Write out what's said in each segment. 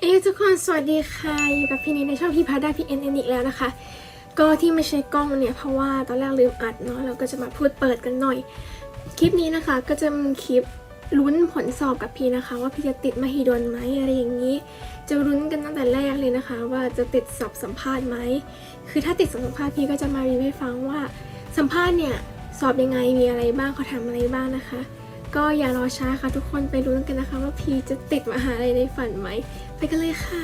เอ้ยทุกคนสวัสดีค่ะอยู่กับพี่นิดในช่องพี่พาได้พี่เอ็นเอ็นอีกแล้วนะคะ ก็ที่ไม่ใช้กล้องเนี่ยเพราะว่าตอนแรกลืมอัดเนาะเราก็จะมาพูดเปิดกันหน่อย คลิปนี้นะคะก็จะมีคลิปลุ้นผลสอบกับพี่นะคะ ว่าพี่จะติดมหิดลไหมอะไรอย่างนี้ จะลุ้นกันตั้งแต่แรกเลยนะคะ ว่าจะติดสอบสัมภาษณ์ไหมคือถ้าติดสอบสัมภาษณ์พี่ก็จะมารีวิวให้ฟังว่าสัมภาษณ์เนี่ยสอบยังไงมีอะไรบ้างเขาทำอะไรบ้างนะคะ ก็อย่ารอช้าค่ะทุกคนไปลุ้นกันนะคะว่าพี่จะติดมหาลัยในฝันไหม ไปกันเลยค่ะ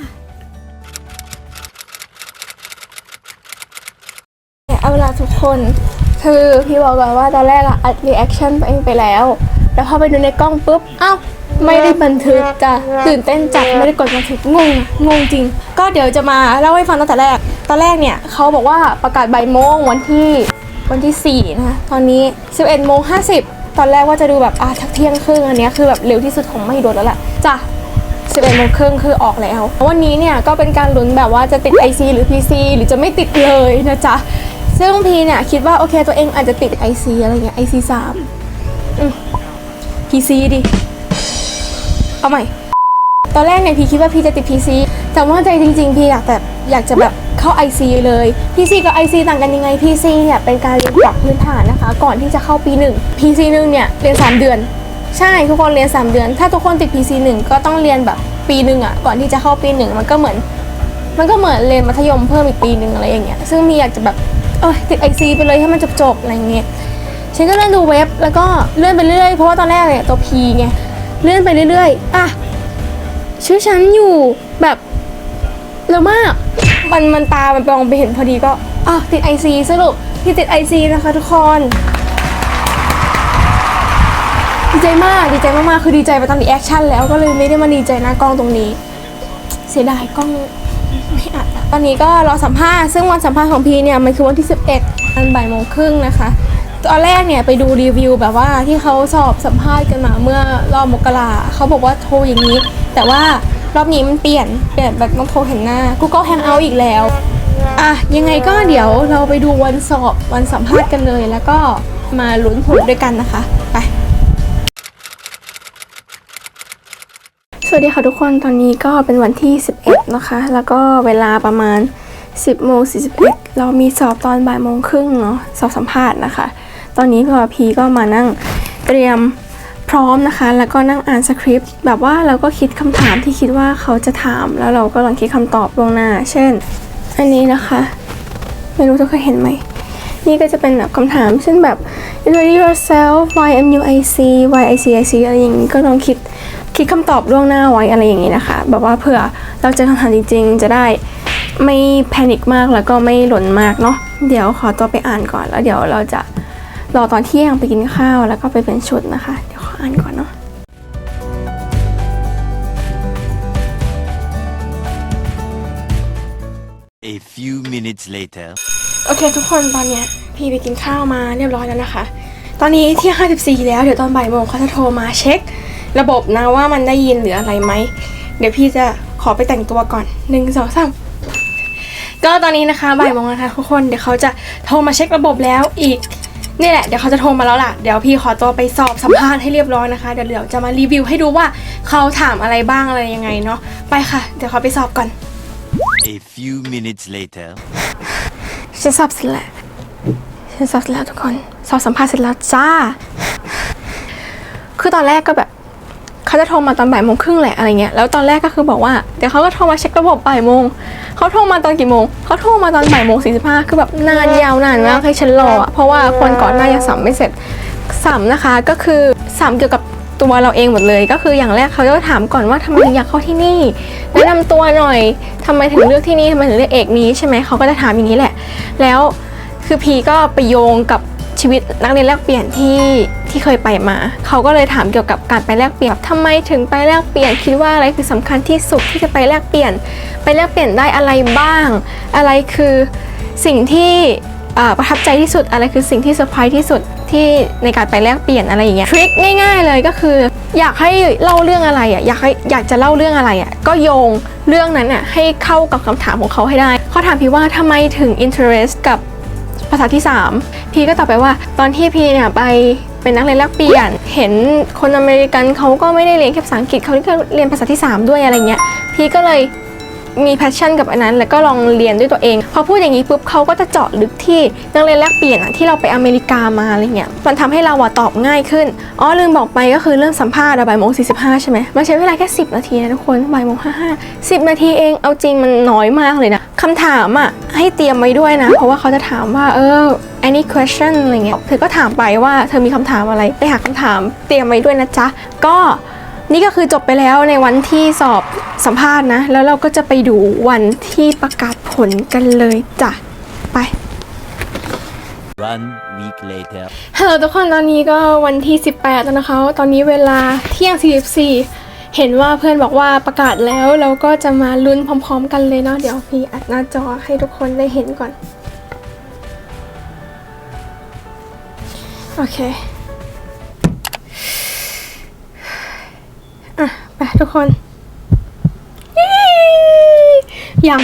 เอาล่ะทุกคนคือพี่บอกก่อนว่าตอนแรกอะอัดรีแอคชั่นตัวเองไปแล้ว แล้วพอไปดูในกล้องปุ๊บอ้าวไม่ได้บันทึกจ้ะตื่นเต้นจัดไม่ได้กดบันทึกงงอะงงจริง ก็เดี๋ยวจะมาเล่าให้ฟังตั้งแต่แรก ตอนแรกเนี่ยเขาบอกว่าประกาศบ่ายโมงวันที่วันที่4นะคะตอนนี้ 11โมง50 ตอนแรกว่าจะดูแบบอะทักเที่ยงครึ่งอันนี้คือแบบเร็วที่สุดของไม่โดนแล้วแหละจ้ะ11โมงครึ่งคือออกแล้ว วันนี้เนี่ยก็เป็นการลุ้นแบบว่าจะติด IC หรือ PC หรือจะไม่ติดเลยนะจ๊ะ ซึ่งพีเนี่ยคิดว่าโอเคตัวเองอาจจะติด IC อะไรเงี้ย IC 3อืม PC ดิ เอาใหม่ ตอนแรกเนี่ยพีคิดว่าพีจะติด PC แต่ว่าใจจริง ๆ พีอยากแบบอยากจะแบบ เข้า IC เลย PC กับ IC ต่างกันยังไง PC เนี่ยเป็นการเรียนปรับพื้นฐานนะคะ ก่อนที่จะเข้าปีหนึ่ง PC หนึ่งเนี่ยเรียน 3 เดือน ใช่ทุกคนเรียน 3 เดือน ถ้าทุกคนติด PC หนึ่งก็ต้องเรียนแบบปีหนึ่งอะก่อนที่จะเข้าปีหนึ่งมันก็เหมือน มันก็เหมือนเรียนมัธยมเพิ่มอีกปีหนึ่งอะไรอย่างเงี้ยซึ่งมีอยากจะแบบเออติด IC ไปเลยให้มันจบๆอะไรเงี้ยฉันก็เลื่อนดูเว็บแล้วก็เลื่อนไปเรื่อยเพราะว่าตอนแรกเนี่ยตัว P ไงเลื่อนไปเรื่อยๆอะชื่อฉันอยู่แบบเร็วมาก มันมันตา มันปมองไปเห็นพอดีก็อะติด IC สรุปพี่ติด IC นะคะทุกคนดีใจมากดีใจมากๆคือดีใจไปตอนรีแอคชั่นแล้วก็เลยไม่ได้มาดีใจหน้ากล้องตรงนี้ เสียดายกล้องไม่อัดอะตอนนี้ก็รอสัมภาษณ์ซึ่งวันสัมภาษณ์ของพีเนี่ยมันคือวันที่ 11อันบ่ายโมงครึ่งนะคะตอนแรกเนี่ยไปดูรีวิวแบบว่าที่เขาสอบสัมภาษณ์กันมาเมื่อรอบมกราเขาบอกว่าโทรอย่างนี้ แต่ว่า รอบนี้มันเปลี่ยน เปลี่ยนแบบต้องโทรเห็นหน้า Google Hangout อีกแล้ว อะ ยังไงก็เดี๋ยวเราไปดูวันสอบวันสัมภาษณ์กันเลย แล้วก็มาลุ้นผลด้วยกันนะคะ ไป สวัสดีค่ะทุกคน ตอนนี้ก็เป็นวันที่ 11 นะคะ แล้วก็เวลาประมาณ 10โมง41 เรามีสอบตอนบ่ายโมงครึ่งเนาะ สอบสัมภาษณ์นะคะ ตอนนี้พอพีก็มานั่งเตรียม พร้อมนะคะ แล้วก็นั่งอ่านสคริปต์แบบว่าเราก็คิดคำถามที่คิดว่าเขาจะถาม แล้วเราก็ลองคิดคำตอบล่วงหน้า เช่น อันนี้นะคะ ไม่รู้ทุกคนเห็นไหม นี่ก็จะเป็นแบบคำถาม เช่นแบบ introduce yourself why am you IC why IC IC อะไรอย่างนี้ก็ลองคิดคิดคำตอบล่วงหน้าไว้อะไรอย่างนี้นะคะ แบบว่าเผื่อเราเจอคำถามจริงๆ จะได้ไม่แพนิคมากแล้วก็ไม่หล่นมากเนาะเดี๋ยวขอตัวไปอ่านก่อนแล้วเดี๋ยวเราจะรอตอนเที่ยงไปกินข้าวแล้วก็ไปเป็นชุดนะคะ ออ่านก่อนเนาะ A few minutes later. โอเคทุกคนตอนเนี้ยพี่ไปกินข้าวมาเรียบร้อยแล้วนะคะ ตอนนี้ที่ 54 แล้วเดี๋ยวตอนบ่ายโมงเขาจะโทรมาเช็ค ระบบนะว่ามันได้ยินหรืออะไรไหม เดี๋ยวพี่จะขอไปแต่งตัวก่อนหนึ่งสองสามก็ตอนนี้นะคะบ่ายโมงนะคะทุกคนเดี๋ยวเขาจะโทรมาเช็คระบบแล้วอีก นี่แหละเดี๋ยวเขาจะโทรมาแล้วล่ะเดี๋ยวพี่ขอตัวไปสอบสัมภาษณ์ให้เรียบร้อยนะคะเดี๋ยวเดี๋ยวจะมารีวิวให้ดูว่าเขาถามอะไรบ้างอะไรยังไงเนาะไปค่ะ เดี๋ยวเขาไปสอบก่อน A few minutes later. ฉันสอบเสร็จแล้วฉันสอบเสร็จแล้วทุกคนสอบสัมภาษณ์เสร็จแล้วจ้า คือตอนแรกก็แบบ เขาจะโทรมาตอนบ่ายโมงครึ่งแหละอะไรเงี้ยแล้วตอนแรกก็คือบอกว่าเดี๋ยวเขาก็โทรมาเช็คระบบบ่ายโมงเขาโทรมาตอนกี่โมงเขาโทรมาตอนบ่ายโมงสี่สิบห้าคือแบบนานยาวนานมากให้ฉันรออะเพราะว่าคนก่อนหน้ายังสัมไม่เสร็จสัมนะคะก็คือสัมเกี่ยวกับตัวเราเองหมดเลย ก็คืออย่างแรกเขาจะถามก่อนว่าทำไมถึงอยากเข้าที่นี่แนะนำตัวหน่อยทำไมถึงเลือกที่นี่ทำไมถึงเลือกเอกนี้ใช่ไหมเขาก็จะถามอย่างนี้แหละ แล้วคือพีก็ไปโยงกับ ชีวิตนักเรียนแลกเปลี่ยนที่ที่เคยไปมา เขาก็เลยถามเกี่ยวกับการไปแลกเปลี่ยนทำไมถึงไปแลกเปลี่ยนคิดว่าอะไรคือสำคัญที่สุดที่จะไปแลกเปลี่ยน ไปแลกเปลี่ยนได้อะไรบ้าง อะไรคือสิ่งที่ประทับใจที่สุดอะไรคือสิ่งที่เซอร์ไพรส์ที่สุดที่ในการไปแลกเปลี่ยนอะไรอย่างเงี้ยทริคง่าย ๆ เลยก็คือ อยากให้เล่าเรื่องอะไรอะอยากให้อยากจะเล่าเรื่องอะไรอะก็โยงเรื่องนั้นอะให้เข้ากับคำถามของเขาให้ได้เขาถามพี่ว่าทำไมถึง interest กับ ภาษาที่ 3 พี่ก็ตอบไปว่า ตอนที่พี่เนี่ยไปเป็นนักเรียนแลกเปลี่ยน เห็นคนอเมริกันเขาก็ไม่ได้เรียนแค่ภาษาอังกฤษเขาเรียนภาษาที่ 3 ด้วยอะไรเงี้ย พี่ก็เลย มีแพชชั่นกับอันนั้น แล้วก็ลองเรียนด้วยตัวเอง พอพูดอย่างนี้ปุ๊บเขาก็จะเจาะลึกที่นักเรียนแลกเปลี่ยนอะที่เราไปอเมริกามาอะไรเงี้ยมันทำให้เราอะตอบง่ายขึ้นอ๋อลืมบอกไปก็คือเรื่องสัมภาษณ์อะบ่ายโมงสี่สิบห้าใช่ไหมมันใช้เวลาแค่10นาทีนะทุกคนบ่ายโมงห้าห้าสิบนาทีเองเอาจริงมันน้อยมากเลยนะคำถามอะให้เตรียมไว้ด้วยนะ เพราะว่าเขาจะถามว่าเออ any question อะไรเงี้ยเธอก็ถามไปว่าเธอมีคำถามอะไรไปหาคำถามเตรียมไว้ด้วยนะจ๊ะก็ นี่ก็คือจบไปแล้วในวันที่สอบสัมภาษณ์นะ แล้วเราก็จะไปดูวันที่ประกาศผลกันเลยจ้ะ ไป One week later. ฮัลโหลทุกคนตอนนี้ก็วันที่ 18 แล้วนะคะ ตอนนี้เวลาเที่ยง 44 เห็นว่าเพื่อนบอกว่าประกาศแล้วเราก็จะมาลุ้นพร้อม ๆ กันเลยเนาะเดี๋ยวพี่อัดหน้าจอให้ทุกคนได้เห็นก่อน โอเค ทุกคนย้ยัง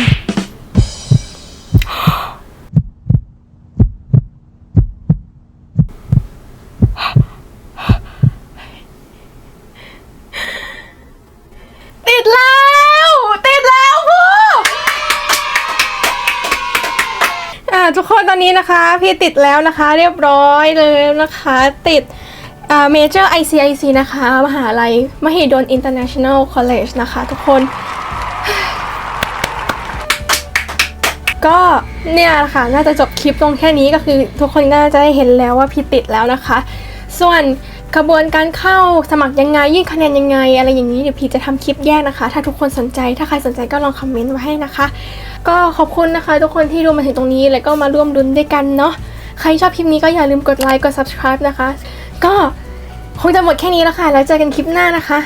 ติดแล้ว ติดแล้วพูอ่าทุกคนตอนนี้นะคะ พี่ติดแล้วนะคะ เรียบร้อยเลยนะคะ ติด อ่า Major ICIC นะคะ มหาลัย มหิดล International College นะคะ ทุกคน ก็เนี่ยค่ะ น่าจะจบคลิปตรงแค่นี้ก็คือทุกคนน่าจะได้เห็นแล้วว่าพี่ติดแล้วนะคะ ส่วนกระบวนการเข้าสมัครยังไงยื่นคะแนนยังไง อะไรอย่างนี้เดี๋ยวพี่จะทำคลิปแยกนะคะ ถ้าทุกคนสนใจถ้าใครสนใจก็ลองคอมเมนต์มาให้นะคะ ก็ขอบคุณนะคะทุกคนที่ดูมาถึงตรงนี้แล้วก็มาร่วมรุ้นด้วยกันเนาะใครชอบคลิปนี้ก็อย่าลืมกดไลค์กด subscribe นะคะ ก็คงจะหมดแค่นี้แล้วค่ะ แล้วเจอกันคลิปหน้านะคะ